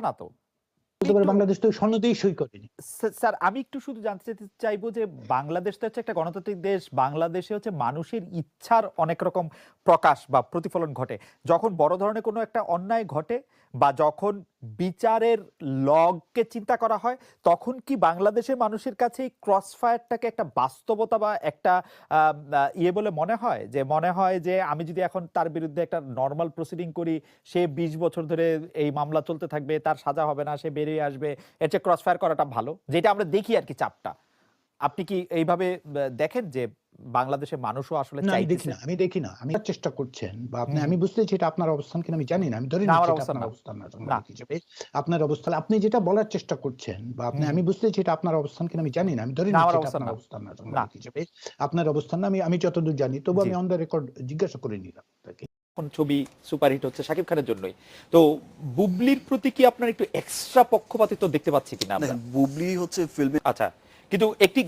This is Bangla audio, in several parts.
না তো। একটু- বাংলাদেশ তো সনদেই সই করেনি। স্যার স্যার, আমি একটু শুধু জানতে চাইব যে বাংলাদেশ তো হচ্ছে একটা গণতান্ত্রিক দেশ বাংলাদেশে হচ্ছে মানুষের ইচ্ছার অনেক রকম প্রকাশ বা প্রতিফলন ঘটে। যখন বড় ধরনের কোনো একটা অন্যায় ঘটে বা যখন বিচারের লগকে চিন্তা করা হয়, তখন কি বাংলাদেশের মানুষের কাছে এই ক্রস ফায়ারটাকে একটা বাস্তবতা বা একটা ইয়ে বলে মনে হয়? যে মনে হয় যে আমি যদি এখন তার বিরুদ্ধে একটা নর্মাল প্রসিডিং করি, সে বিশ বছর ধরে এই মামলা চলতে থাকবে, তার সাজা হবে না, সে বেরিয়ে আসবে, এর চেয়ে ক্রস ফায়ার করাটা ভালো? যেটা আমরা দেখি আর কি চাপটা। আপনি কি এইভাবে দেখেন যে বাংলাদেশের মানুষও আসলে আমি দেখি না আমি দেখি না। আমি চেষ্টা করছেন বা আপনি। আমি বুঝতেছি এটা আপনার অবস্থান কিনা আমি জানি না আমি ধরে নিচ্ছি এটা আপনার অবস্থান না। হিসেবে আপনার অবস্থান আপনি যেটা বলার চেষ্টা করছেন বা আপনি। আমি বুঝতেছি এটা আপনার অবস্থান কিনা আমি জানি না আমি ধরে নিচ্ছি এটা আপনার অবস্থান না হিসেবে আপনার অবস্থান না আমি আমি যতদূর জানি তবু আমি অন দ্য রেকর্ড জিজ্ঞাসা করে নিলাম এখন ছবি সুপারহিট হচ্ছে শাকিব খানের জন্যই। তো বুবলির প্রতি কি আপনার একটু এক্সট্রা পক্ষপাতিত্ব দেখতে পাচ্ছি কিনা দেখেন বুবলি হচ্ছে ফিল্মে আচ্ছা। কিন্তু একটি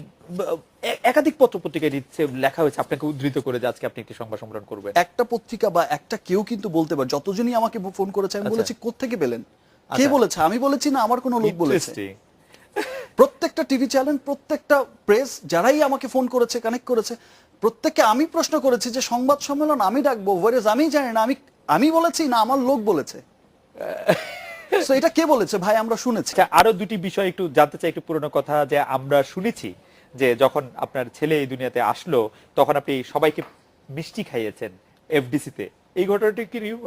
একাধিক পত্র পত্রিকায় দিচ্ছে লেখা হয়েছে আপনাকে উদ্ধৃত করে যে আজকে আপনি একটি সংবাদ সম্মেলন করবেন। একটা পত্রিকা বা একটা কেউ কিন্তু বলতে পারে যতজনই আমাকে ফোন করেছে আমি আচ্ছা। বলেছি কোত্থেকে পেলেন? কে আচ্ছা। বলেছে? আমি বলেছি না আমার কোনো লোক বলেছে। প্রত্যেকটা টিভি চ্যানেল প্রত্যেকটা প্রেস যারাই আমাকে ফোন করেছে কানেক্ট করেছে প্রত্যেককে আমি প্রশ্ন করেছি যে সংবাদ সম্মেলন আমি ডাকবো ওয়ারেজ আমি জানি না আমি আমি বলেছি না আমার লোক বলেছে। So এটা কে বলেছে? ভাই আমরা শুনেছি। আচ্ছা আরও দুটি বিষয় একটু জানতে চাই একটু পুরনো কথা যে আমরা শুনেছি যে যখন আপনার ছেলে এই দুনিয়াতে আসলো তখন আপনি সবাইকে মিষ্টি খাইয়েছেন এফডিসি তে এই ঘটনাটি কি রিউ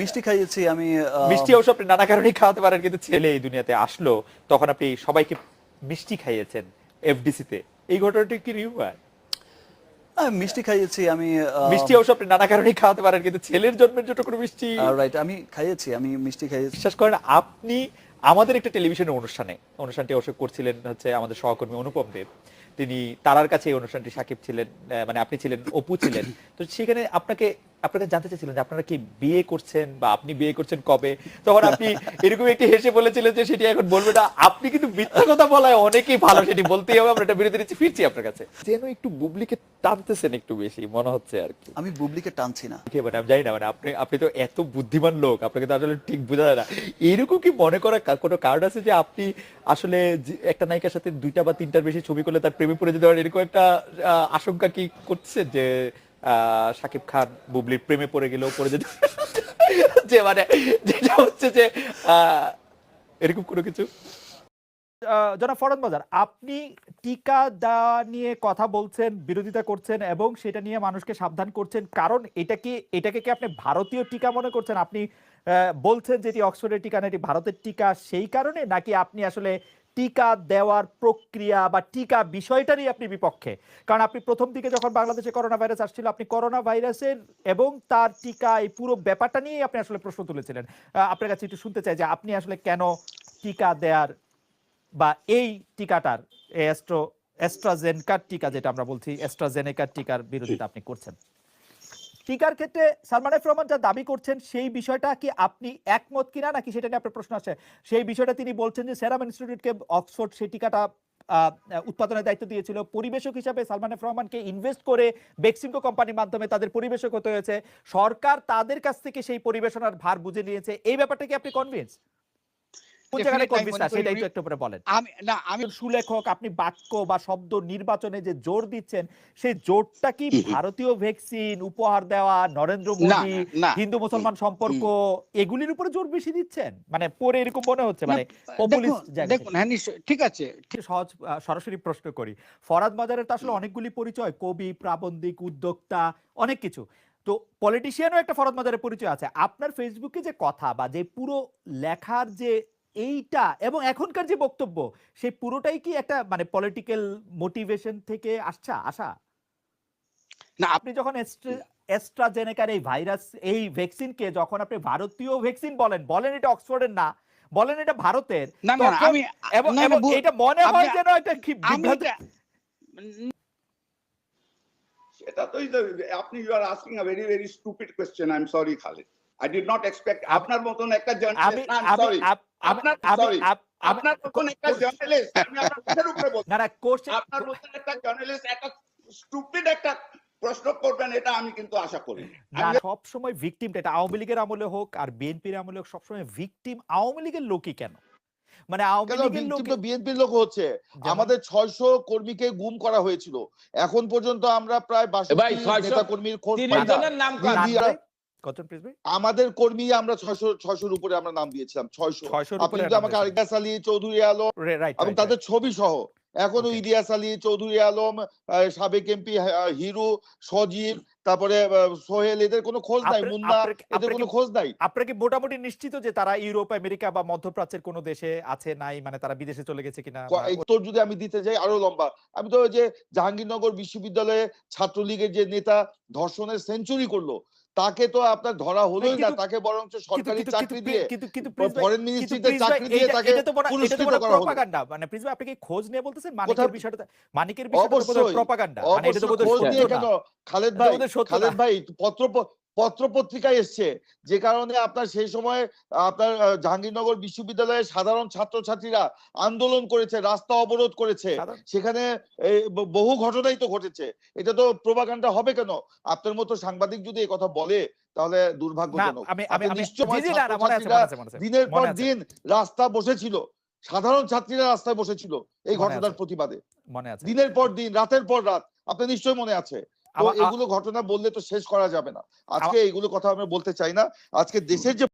মিষ্টি খাইয়েছি আমি মিষ্টি অবশ্য আপনি নানা কারণেই খাওয়াতে পারেন কিন্তু ছেলে এই দুনিয়াতে আসলো তখন আপনি সবাইকে মিষ্টি খাইয়েছেন এফডিসি তে এই ঘটনাটি কি রিউ মিষ্টি খাইয়েছি আমি মিষ্টি অবশ্য আপনি নানা কারণে খাওয়াতে পারেন কিন্তু ছেলের জন্মের জন্য কোনো মিষ্টি? রাইট আমি খাইয়েছি আমি মিষ্টি খাইয়েছি। বিশ্বাস করেন আপনি আমাদের একটা টেলিভিশনের অনুষ্ঠানে অনুষ্ঠানটি অবশ্য করছিলেন হচ্ছে আমাদের সহকর্মী অনুপম দেব। তিনি তারার কাছে এই অনুষ্ঠানটি সাকিব ছিলেন মানে আপনি ছিলেন অপু ছিলেন। তো সেখানে আপনাকে আপনাকে জানতে চাইছিলেন যে আপনারা কি বিয়ে করছেন বা আপনি বিয়ে করছেন কবে? তখন আপনি এরকম একটি হেসে বলেছিলেন যে সেটি এখন বলবে না। আপনি কিন্তু মিথ্যা কথা বলায় অনেকেই ভালো সেটি বলতেই হবে। আমরা এটা বিরতি নিচ্ছি ফিরছি আপনার কাছে। যেন একটু বুবলিকে টানতেছেন একটু বেশি মনে হচ্ছে আর কি। আমি বুবলিকে টানছি না। কে মানে আমি জানি না মানে আপনি আপনি তো এত বুদ্ধিমান লোক আপনাকে তো আসলে ঠিক বোঝা যায় না। এরকম কি মনে করা কা- কোনো কারণ আছে যে আপনি আসলে একটা নায়িকার সাথে দুইটা বা তিনটার বেশি ছবি করলে তার প্রেমে পড়ে যেতে পারেন? এরকম একটা আশঙ্কা কি করছে যে শাকিব খান বুবলির প্রেমে পড়ে গেলেও পড়ে যেতে। যে মানে যেটা হচ্ছে যে এরকম কোনো কিছু? জনাব ফরদ বাজার আপনি টিকা দেওয়া নিয়ে কথা বলছেন, বিরোধিতা করছেন এবং সেটা নিয়ে মানুষকে সাবধান করছেন, কারণ এটা কি, এটাকে কি আপনি ভারতীয় টিকা মনে করছেন? আপনি বলছেন যে এটি অক্সফোর্ডের টিকা না, এটি ভারতের টিকা সেই কারণে? নাকি আপনি আসলে টিকা দেওয়ার প্রক্রিয়া বা টিকা বিষয়টারই আপনি বিপক্ষে। কারণ আপনি প্রথম দিকে যখন বাংলাদেশে করোনা ভাইরাস আসছিল, আপনি করোনা ভাইরাসের এবং তার টিকা, এই পুরো ব্যাপারটা নিয়েই আপনি আসলে প্রশ্ন তুলেছিলেন। আপনার কাছে একটু শুনতে চাই যে আপনি আসলে কেন টিকা দেওয়ার বা এই টিকাটার অ্যাস্ট্রো, অ্যাস্ট্রাজেনকার টিকা যেটা আমরা বলছি, অ্যাস্ট্রাজেনেকার টিকার বিরোধিতা আপনি করছেন? টিকার ক্ষেত্রে সালমান এফ রহমান যা দাবি করছেন, সেই বিষয়টা কি আপনি একমত কিনা? নাকি সেটা নিয়ে আপনার প্রশ্ন আছে? সেই বিষয়টা তিনি বলছেন যে, সেরাম ইনস্টিটিউটকে অক্সফোর্ড সেই টিকাটা উৎপাদনের দায়িত্ব দিয়েছিল। পরিবেশক হিসাবে সালমান এফ রহমানকে ইনভেস্ট করে বেক্সিমকো কোম্পানির মাধ্যমে তাদের পরিবেশক হতে হয়েছে। সরকার তাদের কাছ থেকে সেই পরিবেশনার ভার বুঝে নিয়েছে। এই ব্যাপারটা কি আপনি কনভিন্স কোন জায়গায় Definitely, আমি কনভিন্স না করি সেটাই তো একটু পরে বলেন। আমি না আমি সুলেখক আপনি বাক্য বা শব্দ নির্বাচনে যে জোর দিচ্ছেন সেই জোরটা কি ভারতীয় ভ্যাকসিন উপহার দেওয়া নরেন্দ্র মোদী হিন্দু মুসলমান সম্পর্ক এগুলির উপরে জোর বেশি দিচ্ছেন? মানে পরে এরকম মনে হচ্ছে মানে পপুলিস্ট জায়গা দেখুন হ্যাঁ ঠিক আছে। সহজ সরাসরি প্রশ্ন করি। ফরাদ বাজারের তো আসলে অনেকগুলি পরিচয় কবি প্রাবন্ধিক উদ্যোক্তা অনেক কিছু। তো পলিটিশিয়ানও একটা ফরাদ বাজারের পরিচয় আছে। আপনার ফেসবুকে যে কথা বা যে পুরো লেখার যে এইটা এবং এখনকার যে বক্তব্য সেই পুরোটাই কি একটা মানে পলিটিক্যাল মোটিভেশন থেকে আসছে আসা? না আপনি যখন এস্ট্রাজেনেকার এই ভাইরাস এই ভ্যাকসিনকে যখন আপনি ভারতীয় ভ্যাকসিন বলেন বলেন এটা অক্সফোর্ডের না বলেন এটা ভারতের না না আমি এবং এটা মনে হয় যেন এটা কি সেটা তো এই আপনি you are asking a very very stupid question I am sorry Khalid I did not expect আপনার মতন একটা জার্নালিস্ট সরি আপনার আমি- আপনার মতন একটা জার্নালিস্ট আমি আপনার উপরে বলছি। না না কোশ্চেন আপনার মতন একটা জার্নালিস্ট একটা স্টুপিড একটা প্রশ্ন করবেন এটা আমি কিন্তু আশা করি। না সব সময় ভিকটিমটা এটা আওয়ামী লীগের আমলে হোক আর বিএনপির আমলে হোক সবসময় ভিকটিম আওয়ামী লীগের লোকই কেন? মানে আওয়ামী লীগের লোক তো বিএনপির লোক হচ্ছে। আমাদের ছয়শো কর্মীকে গুম করা হয়েছিল। এখন পর্যন্ত আমরা প্রায় ভাই, বাষট্টি 600 নেতা কর্মীর খোঁজ পাই না। জনের নাম কতজন ভাই? আমাদের কর্মী আমরা ছয়শো ছয়শোর উপরে আমরা নাম দিয়েছিলাম ছয়শো। 600 আপনি যদি আমাকে আরেকটা আলী চৌধুরী আলম রাইট এবং তাদের ছবি সহ। এখনও. ইলিয়াস আলী চৌধুরী আলম সাবেক এমপি হিরু সজীব তারপরে সোহেল এদের কোনো খোঁজ নাই মুন্না এদের কোনো খোঁজ নাই। আপনারা কি মোটামুটি নিশ্চিত যে তারা ইউরোপ আমেরিকা বা মধ্যপ্রাচ্যের কোনো দেশে আছে নাই মানে তারা বিদেশে চলে গেছে কিনা ক- এই তোর যদি আমি দিতে যাই আরও লম্বা। আমি তো যে জাহাঙ্গীরনগর বিশ্ববিদ্যালয়ে ছাত্রলীগের যে নেতা ধর্ষণের সেঞ্চুরি করল তাকে তো আপনার ধরা হলোই না তাকে বরঞ্চ সরকারি চাকরি দিয়ে কিন্তু কিন্তু ফরেন মিনিস্ট্রিতে চাকরি দিয়ে তাকে পুরস্কৃত করা হলো। প্রপাগান্ডা মানে ভাই আপনি কি খোঁজ নিয়ে বলতেছেন? মানিকের বিষয়টা মানিকের বিষয়টা প্রপাগান্ডা মানে এটা তো বোধহয় খোঁজ নিয়ে কেন? খালেদ ভাই খালেদ ভাই পত্র পত্র পত্রিকায় এসছে যে কারণে আপনার সেই সময় আপনার জাহাঙ্গীরনগর বিশ্ববিদ্যালয়ের সাধারণ ছাত্রছাত্রীরা আন্দোলন করেছে রাস্তা অবরোধ করেছে। সেখানে বহু ঘটনাই তো ঘটেছে। এটা তো প্রোপাগান্ডা হবে কেন? আপনার মতো সাংবাদিক যদি এই কথা বলে তাহলে দুর্ভাগ্যজনক। দিনের পর দিন রাস্তা বসেছিল। সাধারণ ছাত্রীরা রাস্তায় বসেছিল এই ঘটনার প্রতিবাদে। দিনের পর দিন রাতের পর রাত আপনার নিশ্চয়ই মনে আছে। এগুলো ঘটনা বললে তো শেষ করা যাবে না। আজকে এগুলো কথা আমি বলতে চাই না। আজকে দেশের যে